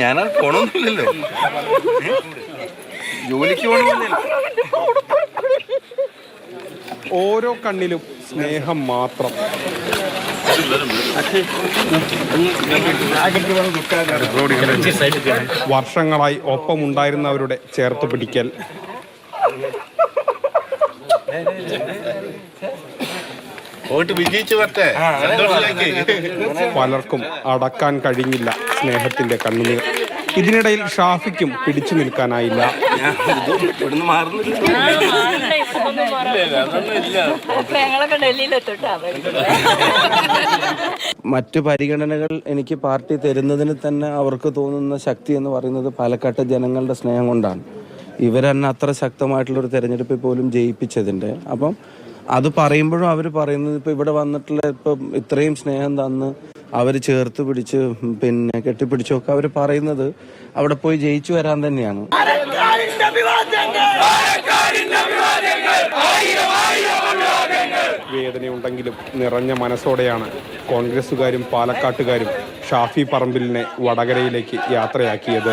ഞാനത് പോണൊന്നുമില്ലല്ലോ. ജോലിക്ക് പോകണമെന്നില്ല ഓരോ കണ്ണിലും സ്നേഹം മാത്രം. വർഷങ്ങളായി ഒപ്പമുണ്ടായിരുന്നവരുടെ ചേർത്ത് പിടിക്കൽ. പോയിട്ട് വിജയിച്ചു പറ്റേ പലർക്കും അടക്കാൻ കഴിഞ്ഞില്ല സ്നേഹത്തിന്റെ കണ്ണുനീർ. ഇതിനിടയിൽ ഷാഫിക്കും പിടിച്ചു നിൽക്കാനായില്ല. മറ്റു പരിഗണനകൾ എനിക്ക് പാർട്ടി തരുന്നതിന് തന്നെ അവർക്ക് തോന്നുന്ന ശക്തി എന്ന് പറയുന്നത് പാലക്കാട്ട് ജനങ്ങളുടെ സ്നേഹം കൊണ്ടാണ്. ഇവരെന്നെ അത്ര ശക്തമായിട്ടുള്ളൊരു തെരഞ്ഞെടുപ്പിൽ പോലും ജയിപ്പിച്ചതിന്റെ. അപ്പം അത് പറയുമ്പോഴും അവർ പറയുന്നത് ഇപ്പം ഇവിടെ വന്നിട്ടുള്ള ഇപ്പം ഇത്രയും സ്നേഹം തന്ന് അവർ ചേർത്ത് പിടിച്ച് പിന്നെ കെട്ടിപ്പിടിച്ചൊക്കെ അവർ പറയുന്നത് അവിടെ പോയി ജയിച്ചു വരാൻ തന്നെയാണ്. വേദനയുണ്ടെങ്കിലും നിറഞ്ഞ മനസ്സോടെയാണ് കോൺഗ്രസുകാരും പാലക്കാട്ടുകാരും ഷാഫി പറമ്പിലിനെ വടകരയിലേക്ക് യാത്രയാക്കിയത്.